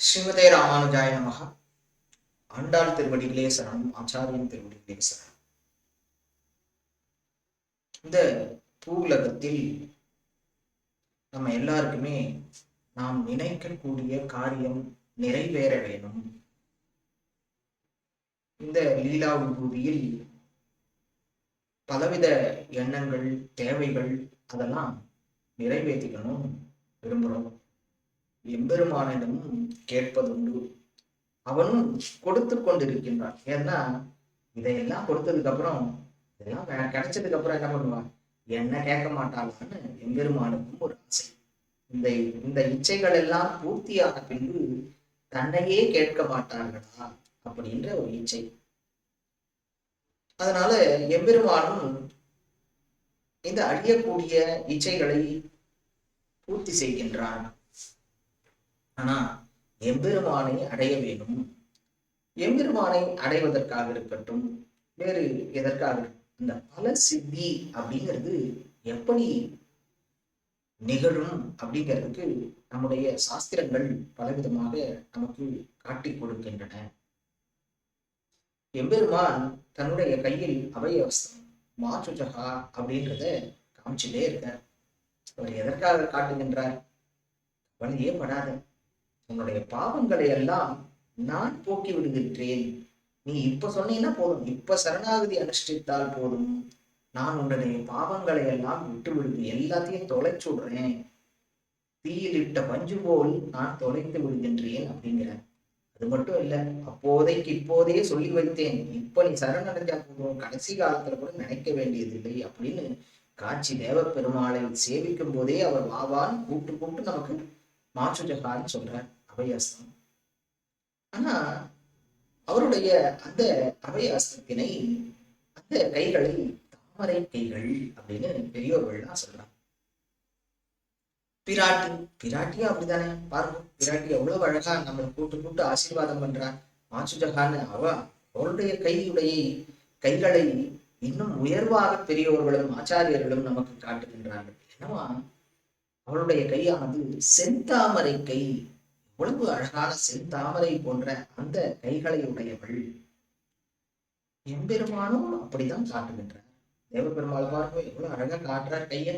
ஸ்ரீமதே ராமானுஜாய நமகா. ஆண்டாள் திருவடிகளே சரணம் ஆச்சாரியன் திருவடிகளே சரணம். இந்த பூவுலகத்தில் நம்ம எல்லாருக்குமே நாம் நினைக்கக்கூடிய காரியம் நிறைவேற வேணும் இந்த லீலா விபூதியில் பலவித எண்ணங்கள் தேவைகள் அதெல்லாம் நிறைவேற்றிக்கணும் விரும்புகிறோம் எம்பெருமானிடமும் கேட்பதுண்டு. அவனும் கொடுத்து கொண்டிருக்கின்றான். ஏன்னா இதையெல்லாம் கொடுத்ததுக்கு அப்புறம் இதெல்லாம் கிடைச்சதுக்கு அப்புறம் என்ன பண்ணுவான்? என்ன கேட்க மாட்டாளான்னு எம்பெருமானுக்கும் ஒரு ஆசை. இந்த இந்த இச்சைகள் எல்லாம் பூர்த்தியான பின்பு தன்னையே கேட்க மாட்டார்களா அப்படின்ற ஒரு இச்சை. அதனால எம்பெருமானும் இந்த அழியக்கூடிய இச்சைகளை பூர்த்தி செய்கின்றான். ஆனா எம்பெருமானை அடைய வேண்டும். எம்பெருமானை அடைவதற்காக இருக்கட்டும் வேறு எதற்காக இந்த பல சித்தி அப்படிங்கிறது எப்படி நிகழும் அப்படிங்கிறதுக்கு நம்முடைய சாஸ்திரங்கள் பலவிதமாக நமக்கு காட்டி கொடுக்கின்றன. எம்பெருமான் தன்னுடைய கையில் அவயவஸ்தம் மாச்சுஜகா அப்படின்றத காமிச்சுட்டே இருக்கார். அவர் எதற்காக காட்டுகின்றார்? வழியே படாத. உன்னுடைய பாவங்களை எல்லாம் நான் போக்கி விடுகின்றேன் நீ இப்ப சொன்னீங்கன்னா போதும். இப்ப சரணாகதி அனுஷ்டித்தால் போதும். நான் உன்னுடைய பாவங்களை எல்லாம் விட்டு விடுது எல்லாத்தையும் தொலைச்சு விடுறேன். தீயிலிட்ட பஞ்சு போல் நான் தொலைத்து விடுகின்றேன் அப்படிங்கிற. அது மட்டும் இல்ல. அப்போதைக்கு இப்போதே சொல்லி வைத்தேன். இப்ப நீ சரணடைஞ்சா போதும். கடைசி காலத்துல கூட நினைக்க வேண்டியதில்லை அப்படின்னு காட்சி தேவ பெருமாளை சேவிக்கும் போதே அவர் வாவான்னு கூப்பிட்டு கூப்பிட்டு நமக்கு மாற்றுஜகான்னு சொல்றார். அபயஸ்தம் ஆனா அவருடைய அந்த அபயஸ்தத்தினை அந்த கைகளை தாமரை கைகள் அப்படின்னு பெரியோர்கள்லாம் சொல்றாங்க. பிராட்டி பிராட்டியா அப்படிதானே பாருங்க பிராட்டி எவ்வளவு அழகா நம்மளை கூட்டு கூட்டு ஆசீர்வாதம் பண்றா மாச்சுஜகான்னு அவ அவருடைய கையுடைய கைகளை இன்னும் உயர்வாக பெரியவர்களும் ஆச்சாரியர்களும் நமக்கு காட்டுகின்றார்கள். என்னவா? அவளுடைய கையானது செந்தாமரை கை உடம்பு அழகான செந்தாமரை போன்ற அந்த கைகளை உடையவள். எம்பெருமானும் அப்படிதான் காட்டுகின்றார். தேவபெருமாள் பாருங்க எவ்வளவு அழகா காட்டுறார் கையை.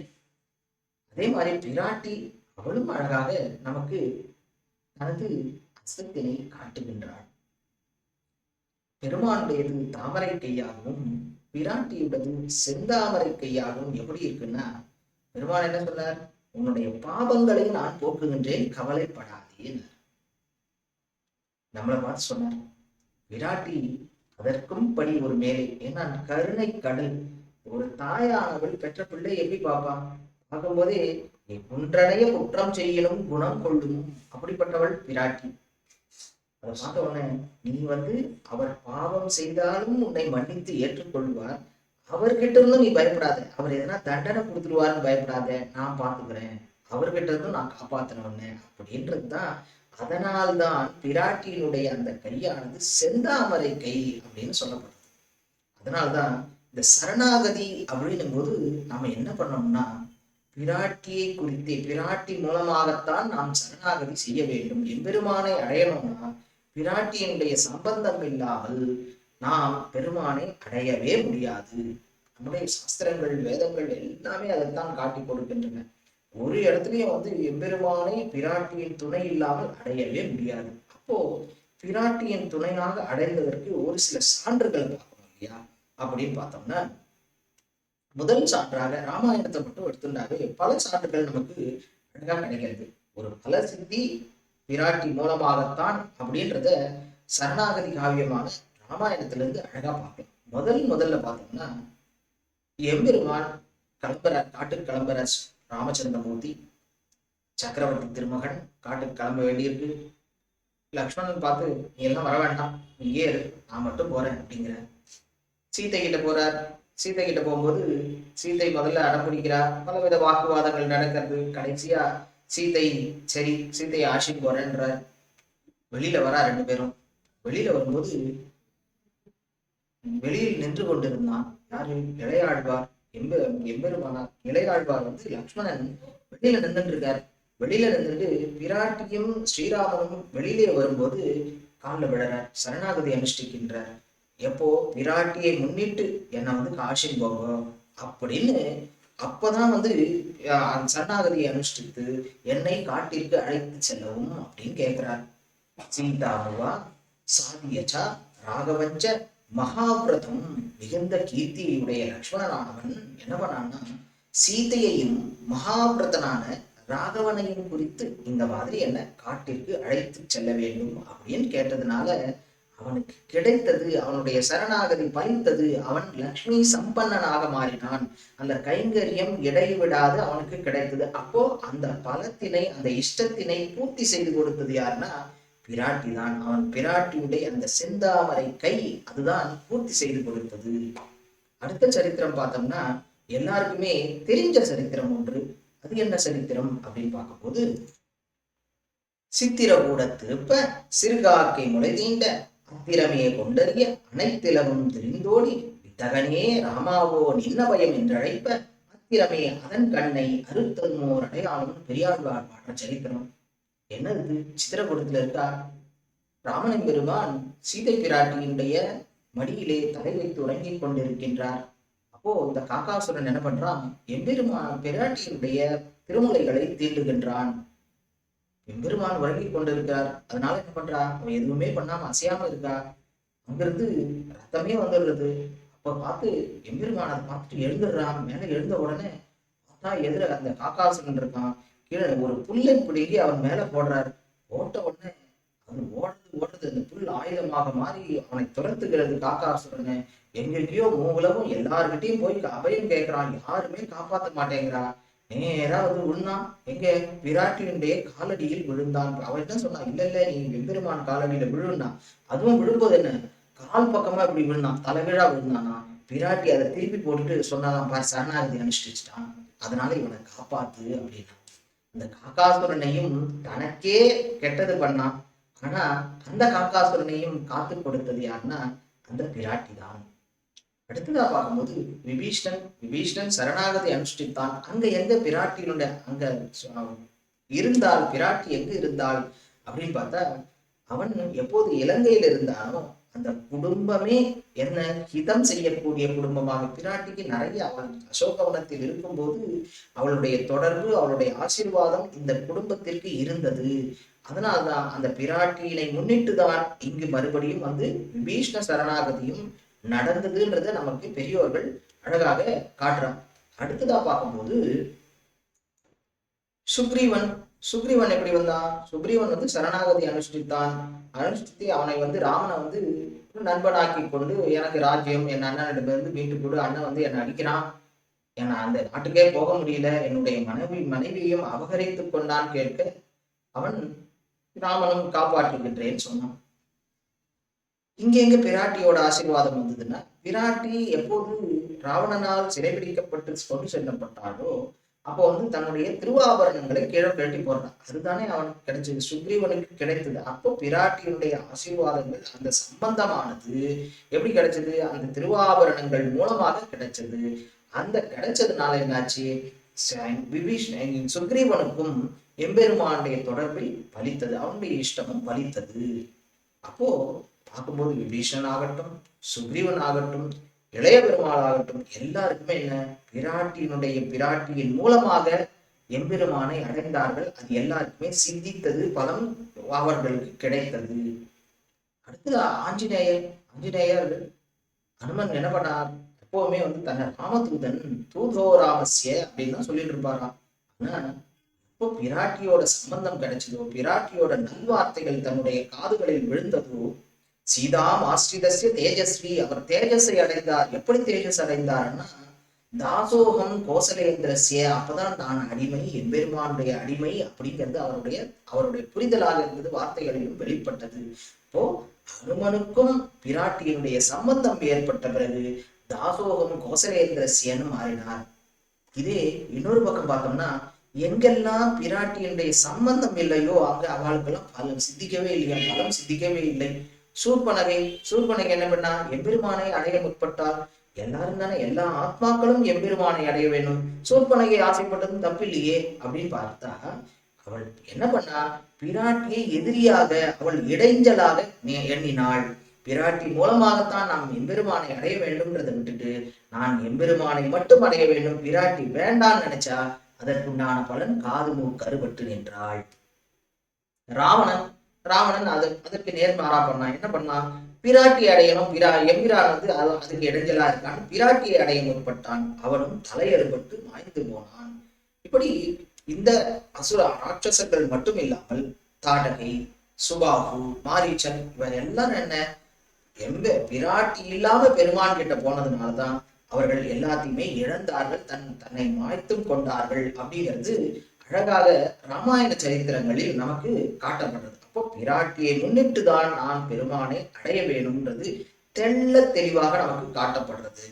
அதே மாதிரி பிராட்டி அவளும் அழகாக நமக்கு தனது அசத்தினை காட்டுகின்றாள். பெருமானுடையது தாமரை கையாகவும் பிராட்டியுடையது செந்தாமரை கையாகவும் எப்படி இருக்குன்னா பெருமாள் என்ன சொன்னார்? உன்னுடைய பாபங்களை நான் போக்குகின்றேன் கவலைப்படாதேன்னு நம்மளை பார்த்து சொன்னார். விராட்டி அதற்கும் படி ஒரு மேலே. ஏன்னா கருணை கடல். ஒரு தாயானவள் பெற்ற பிள்ளை எப்படி பார்ப்பா பார்க்கும்போதே நீ குன்றனைய குற்றம் செய்யணும் குணம் கொள்ளும். அப்படிப்பட்டவள் பிராட்டி அதை பார்த்த உடனே நீ வந்து அவர் பாவம் செய்தாலும் உன்னை மன்னித்து ஏற்றுக்கொள்வார். அவர்கிட்ட இருந்தும் நீ பயப்படாத. அவர் எதனா தண்டனை கொடுத்துருவாருன்னு பயப்படாத. நான் பார்த்துக்கிறேன். அவர்கிட்ட இருந்தும் நான் காப்பாத்தின உடனே. அப்படின்றதுதான் அதனால்தான் பிராட்டியினுடைய அந்த கையானது செந்தாமரை கை அப்படின்னு சொல்லப்படுது. அதனால்தான் இந்த சரணாகதி அப்படின்னும் போது நாம என்ன பண்ணோம்னா பிராட்டியை குறித்தே பிராட்டி மூலமாகத்தான் நாம் சரணாகதி செய்ய வேண்டும். எம்பெருமானை அடையணும்னா பிராட்டியினுடைய சம்பந்தம் இல்லாமல் நாம் பெருமானை அடையவே முடியாது. நம்முடைய சாஸ்திரங்கள் வேதங்கள் எல்லாமே அதைத்தான் காட்டி கொடுக்கின்றன. ஒரு இடத்துலயும் வந்து எம்பெருமானை பிராட்டியின் துணை இல்லாமல் அடையவே முடியாது. அப்போ பிராட்டியின் துணையாக அடைந்ததற்கு ஒரு சில சான்றுகள் பார்க்கணும் இல்லையா? அப்படின்னு பார்த்தோம்னா முதல் சான்றாக ராமாயணத்தை மட்டும் எடுத்துட்டாவே பல சான்றுகள் நமக்கு அழகா கிடைக்கிறது. ஒரு பல சித்தி பிராட்டி மூலமாகத்தான் அப்படின்றத சரணாகதி காவியமான ராமாயணத்திலிருந்து அழகா பார்க்கலாம். முதல் முதல்ல பார்த்தோம்னா எம்பெருமான் கிளம்புற காட்டு கிளம்புற ராமச்சந்திரமூர்த்தி சக்கரவர்த்தி திருமகன் காட்டுக்கு கிளம்ப வேண்டியிருக்கு. லக்ஷ்மணன் பார்த்து நீ எல்லாம் வர வேண்டாம். இங்கே இரு. நான் மட்டும் போறேன் அப்படிங்கிற. சீத்தை கிட்ட போறார். சீத்தை கிட்ட போகும்போது சீத்தை முதல்ல அடம்பிடிக்கிறா பலவித வாக்குவாதங்கள் நடக்கிறது. கடைசியா சீத்தை சரி சீத்தையை ஆட்சிக்கு போறேன்றார். வெளியில வரா ரெண்டு பேரும். வெளியில வரும்போது வெளியில் நின்று கொண்டிருந்தான். யாரு? இளையாழ்வார் எம்ப எம்பெருமானார் இளையாழ்வார் வந்து லக்ஷ்மணன் வெளியில நின்றுட்டு இருக்கார் வெளியில நின்றுட்டு விராட்டியும் ஸ்ரீராமனும் வெளியிலே வரும்போது காலில் விழறார். சரணாகதி அனுஷ்டிக்கின்றார். எப்போ? விராட்டியை முன்னிட்டு என்னை வந்து காஷின் போங்க அப்படின்னு அப்பதான் வந்து அந்த சரணாகதியை அனுஷ்டித்து என்னை காட்டிற்கு அழைத்து செல்லவும் அப்படின்னு கேட்கிறார் சீதாவா சாதியச்சா ராகவஞ்ச மகாவிரதம் மிகுந்த கீர்த்தியுடைய லக்ஷ்மணனானவன் என்ன பண்ணான்னா சீதையையும் மகாவிரதனான ராகவனையும் குறித்து இந்த மாதிரி என்ன காட்டிற்கு அழைத்து செல்ல வேண்டும் அப்படின்னு கேட்டதுனால அவனுக்கு கிடைத்தது அவனுடைய சரணாகதி பலித்தது அவன் லக்ஷ்மி சம்பன்னனாக மாறினான். அந்த கைங்கரியம் இடைவிடாது அவனுக்கு கிடைத்தது. அப்போ அந்த பலத்தினை அந்த இஷ்டத்தினை பூர்த்தி செய்து கொடுத்தது யாருன்னா பிராட்டி தான் அவன் பிராட்டியுடைய அந்த செந்தாமரை கை அதுதான் பூர்த்தி செய்து கொடுத்தது. அடுத்த சரித்திரம் பார்த்தோம்னா எல்லாருக்குமே தெரிஞ்ச சரித்திரம் ஒன்று. அது என்ன சரித்திரம் அப்படின்னு பார்க்கும்போது சித்திரகூட திருப்ப சிறுகாக்கை முளை தீண்ட அத்திரமே கொண்டறிய அனைத்திலவும் தெரிந்தோடி இத்தகனே ராமாவோ நின்ன பயம் என்றழைப்ப அத்திரமே அதன் கண்ணை அறுத்தன்மோர் அடையாளம் பெரியாழ்வார் பாடுற சரித்திரம். என்ன இது சித்திரகூடத்துல இருக்கா? ராமன் பெருமான் சீதை பிராட்டியினுடைய மடியிலே தலை வைத்து உறங்கிக் கொண்டிருக்கின்றார். அப்போ இந்த காக்காசுரன் என்ன பண்றான்? எம்பெருமான் பிராட்டியினுடைய திருமலைகளை தீண்டுகின்றான். எம்பெருமான் உறங்கிக் கொண்டிருக்கார் அதனால என்ன பண்றா? அவன் எதுவுமே பண்ணாம அசையாம இருக்கா? அங்கிருந்து ரத்தமே வந்துடுறது அப்ப பார்த்து எம்பெருமான் அதை பார்த்துட்டு எழுந்துடுறான். மேல எழுந்த உடனே பார்த்தா எதிர அந்த காக்காசுரன் இருக்கான். கீழே ஒரு புல்லை பிடுங்கி அவன் மேல போடுறாரு. போட்ட உடனே அவன் ஓடுறது ஓடுறது அந்த புல் ஆயுதமாக மாறி அவனை துரத்துகிறது. காக்காசுரனை எங்கெங்கேயோ மூலமும் எல்லார்கிட்டயும் போய் அபயம் கேட்கிறான். யாருமே காப்பாத்த மாட்டேங்கிறா. நேரா வந்து விழுந்தான் எங்க? விராட்டினுடைய காலடியில் விழுந்தான். அவன் என்ன சொன்னான்? இல்ல இல்ல நீ வெம்பெருமான் காலடியில விழுந்தான் அதுவும் விழும்போது என்ன? கால் பக்கமா இப்படி விழுந்தான். தலைகீழா விழுந்தானா? பிராட்டி அதை திருப்பி போட்டுட்டு சொன்னாதான் பாரு சரணாகதி அனுஷ்டிச்சிட்டான். அதனால இவனை காப்பாத்து அப்படின்னா. இந்த காக்காசுரனையும் தனக்கே கெட்டது பண்ணான் ஆனா அந்த காக்காசுரனையும் காத்து கொடுத்தது யாருன்னா அந்த பிராட்டி தான். அடுத்ததா பார்க்கும்போது விபீஷ்ணன் விபீஷ்ணன் சரணாகதி அனுஷ்டித்தான். அங்க எங்க பிராட்டியினுடைய அங்க சொ- இருந்தால் பிராட்டி எங்க இருந்தால் அப்படின்னு பார்த்தா அவன் எப்போது இலங்கையில் இருந்தானோ குடும்பமே என்ன ஹிதம் செய்யக்கூடிய குடும்பமாக. பிராட்டிக்கு நிறைய அவள் அசோகவனத்தில் இருக்கும்போது அவளுடைய தொடர்பு அவளுடைய ஆசீர்வாதம் இந்த குடும்பத்திற்கு இருந்தது. அதனால்தான் அந்த பிராட்டியினை முன்னிட்டு தான் இங்கு மறுபடியும் வந்து விபீஷ்ண சரணாகதியும் நடந்ததுன்றத நமக்கு பெரியோர்கள் அழகாக காட்டுறான் அடுத்ததா பார்க்கும்போது சுக்ரீவன் சுக்ரீவன் எப்படி வந்தான்? சுக்ரீவன் வந்து சரணாகதி அனுஷ்டித்தான். அனுஷ்டித்து அவனை வந்து ராமனை வந்து நண்பனாக்கி கொண்டு எனக்கு ராஜ்யம் என் அண்ணனிடமிருந்து மீட்டு கொடு அண்ணன் வந்து என்னை அடிக்கிறான். என அந்த நாட்டுக்கே போக முடியல. என்னுடைய மனைவி மனைவியையும் அபகரித்து கொண்டான் கேட்க அவன் ராமனும் காப்பாற்றுகின்றேன்னு சொன்னான். இங்க எங்க பிராட்டியோட ஆசீர்வாதம் வந்ததுன்னா பிராட்டி எப்போது ராவணனால் சிறைபிடிக்கப்பட்டு கொண்டு செல்லப்பட்டாரோ அப்போ வந்து தன்னுடைய திருவாபரணங்களை கீழே கழட்டி போடுறான். அதுதானே அவனுக்கு கிடைச்சது. சுக்ரீவனுக்கு கிடைத்தது. அப்போ பிராட்டியினுடைய ஆசீர்வாதங்கள் அந்த சம்பந்தமானது எப்படி கிடைச்சது? அந்த திருவாபரணங்கள் மூலமாக கிடைச்சது. அந்த கிடைச்சதுனால என்னாச்சு? விபீஷ் சுக்ரீவனுக்கும் எம்பெருமானுடைய தொடர்பில் பலித்தது. அவனுடைய இஷ்டமும் பலித்தது. அப்போ பார்க்கும்போது விபீஷன் ஆகட்டும் சுக்ரீவன் ஆகட்டும் இளைய பெருமாளாகட்டும் எல்லாருக்குமே என்ன? பிராட்டியினுடைய பிராட்டியின் மூலமாக எம்பெருமானை அடைந்தார்கள். அது எல்லாருக்குமே சிந்தித்தது பலம் அவர்களுக்கு கிடைத்தது. அடுத்தது ஆஞ்சநேயர். ஆஞ்சநேயர் அனுமன் என்ன பண்ணார்? எப்பவுமே வந்து தன்னை ராமதூதன் தூதோ அப்படின்னு தான் சொல்லிட்டு இருப்பாராம். ஆனா இப்போ பிராட்டியோட சம்பந்தம் கிடைச்சதோ பிராட்டியோட நல்வார்த்தைகள் தன்னுடைய காதுகளில் விழுந்ததோ சீதாம் ஆஸ்ரிதஸ்ய தேஜஸ்வி. அவர் தேஜஸை அடைந்தார். எப்படி தேஜஸ் அடைந்தார்னா தாசோகம் கோசலேந்திரஸ்ய அப்பதான் நான் அடிமை எம்பெருமானுடைய அடிமை அப்படிங்கிறது அவருடைய அவருடைய புரிதலாக இருந்தது வார்த்தைகளிலும் வெளிப்பட்டது. இப்போ அனுமனுக்கும் பிராட்டியினுடைய சம்பந்தம் ஏற்பட்ட பிறகு தாசோகம் கோசலேந்திரஸ்யன்னு மாறினார். இதே இன்னொரு பக்கம் பார்த்தோம்னா எங்கெல்லாம் பிராட்டியினுடைய சம்பந்தம் இல்லையோ அங்க அவளுக்கெல்லாம் பலம் சித்திக்கவே இல்லையா? பலம் சித்திக்கவே இல்லை. சூர்பனகை சூர்பனகை என்ன பண்ணா? எம்பெருமானை அடைய முற்பட்டால் எல்லாரும் தானே எல்லா ஆத்மாக்களும் எம்பெருமானை அடைய வேண்டும். சூர்பனகை ஆசைப்பட்டதும் தப்பில்லையே அப்படின்னு பார்த்தா அவள் என்ன பண்ணா? பிராட்டியை எதிரியாக அவள் இடைஞ்சலாக எண்ணினாள். பிராட்டி மூலமாகத்தான் நாம் எம்பெருமானை அடைய வேண்டும்ன்றதை விட்டுட்டு நான் எம்பெருமானை மட்டும் அடைய வேண்டும். பிராட்டி வேண்டாம்னு நினைச்சா அதற்குண்டான பலன் காது மூ கருபட்டு நின்றாள். ராவணன் ராவணன் அது அதற்கு நேர்மாறா பண்ணான். என்ன பண்ணான்? பிராட்டி அடையணும் பிரா எம்பிரான் வந்து அது அதுக்கு இடைஞ்சலா இருக்கான். பிராட்டியை அடைய முற்பட்டான் அவனும் தலையறுபட்டு மாய்ந்து போனான். இப்படி இந்த அசுர ராட்சசர்கள் மட்டும் இல்லாமல் தாடகை சுபாகு மாரீச்சன் இவர் எல்லாரும் என்ன? எம்ப பிராட்டி இல்லாம பெருமான் கிட்ட போனதுனாலதான் அவர்கள் எல்லாத்தையுமே இழந்தார்கள். தன் தன்னை மாய்த்தும் கொண்டார்கள் அப்படிங்கிறது அழகாக ராமாயண சரித்திரங்களில் நமக்கு காட்டப்படுறது அப்போ பிராட்டியை முன்னிட்டு தான் நான் பெருமானை அடைய வேணும்ன்றது தெள்ள தெளிவாக நமக்கு காட்டப்படுறது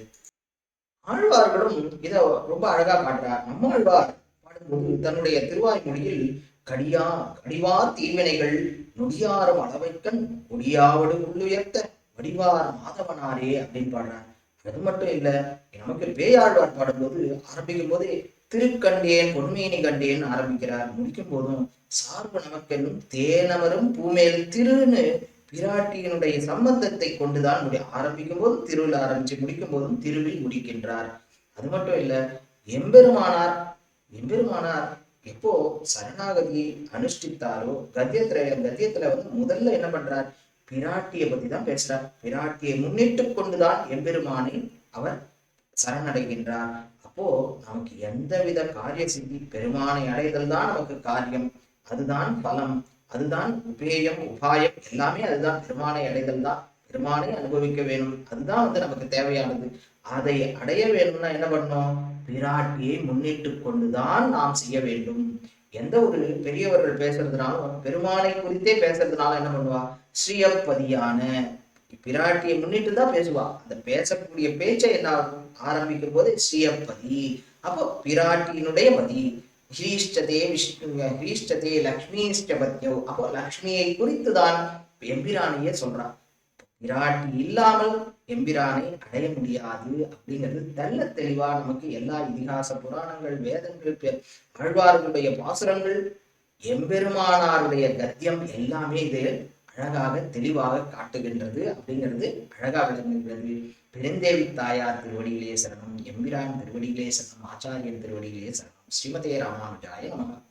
ஆழ்வார்களும் இத ரொம்ப அழகா காட்டுறார். நம்மாழ்வார் பாடும்போது தன்னுடைய திருவாய்மொழியில் கடியா கடிவார் தீவினைகள் நொடியாரும் அளவைக்கண் கொடியாவடு உள்ளுயர்த்த வடிவார் மாதவனாரே அப்படின்னு பாடுறார். அது மட்டும் இல்ல நமக்கு பேயாழ்வார் பாடும்போது ஆரம்பிக்கும் போதே திருக்கண்டேன் பொன்மேனி கண்டேன் ஆரம்பிக்கிறார். முடிக்கும் போதும் சார்பு நமக்கென்னும் தேனவரும் பூமேல் திருன்னு பிராட்டியினுடைய சம்பந்தத்தை கொண்டுதான் முடி ஆரம்பிக்கும் போது திருவில் ஆரம்பிச்சு முடிக்கும் போதும் திருவில் முடிக்கின்றார். அது மட்டும் இல்ல எம்பெருமானார் எம்பெருமானார் எப்போ சரணாகதியை அனுஷ்டித்தாரோ கத்தியத்துல கத்தியத்துல வந்து முதல்ல என்ன பண்றார்? பிராட்டியை பத்தி தான் பேசுறார். பிராட்டியை முன்னிட்டு கொண்டுதான் எம்பெருமானை அவர் சரணடைகின்றார். அப்போ நமக்கு எந்தவித காரிய சித்தி பெருமானை அடைதல் தான் நமக்கு காரியம். அதுதான் பலம் அதுதான் உபேயம் உபாயம். எல்லாமே அதுதான். பெருமானை அடைதல் தான். பெருமானை அனுபவிக்க வேணும். அதுதான் வந்து நமக்கு தேவையானது. அதை அடைய வேணும்னா என்ன பண்ணணும்? பிராட்டியை முன்னிட்டு கொண்டுதான் நாம் செய்ய வேண்டும். எந்த ஒரு பெரியவர்கள் பேசுறதுனாலும் பெருமானை குறித்தே பேசுறதுனால என்ன பண்ணுவா? ஸ்ரீயப்பதியான பிராட்டியை முன்னிட்டு தான் பேசுவா. அந்த பேசக்கூடிய பேச்சை என்ன ஆகும் ஆரம்பிக்கும் போது ஸ்ரீயப்பதி அப்போ பிராட்டியினுடைய பதி ஹிரீஷ்டதே விஷ்ணு ஹிரீஷ்டதே லக்ஷ்மிஷ்டபத்யோ அப்போ லக்ஷ்மியை குறித்து தான் எம்பிரானையே சொல்றான் பிராட்டி இல்லாமல் எம்பிரானை அடைய முடியாது அப்படிங்கிறது தெல்ல தெளிவா நமக்கு எல்லா இதிகாச புராணங்கள் வேதங்கள் பெ- ஆழ்வார்களுடைய பாசுரங்கள் எம்பெருமானாருடைய கத்தியம் எல்லாமே இது. அழகாக தெளிவாக காட்டுகின்றது அப்படிங்கிறது அழகாக விளங்குகிறது பெருந்தேவி தாயார் திருவடியிலே சரணம் எம்பிரான் திருவடியிலே சரணம் ஆச்சாரியன் திருவடியிலே சரணம். ஸ்ரீமதே ராமானுஜாய நமக்கு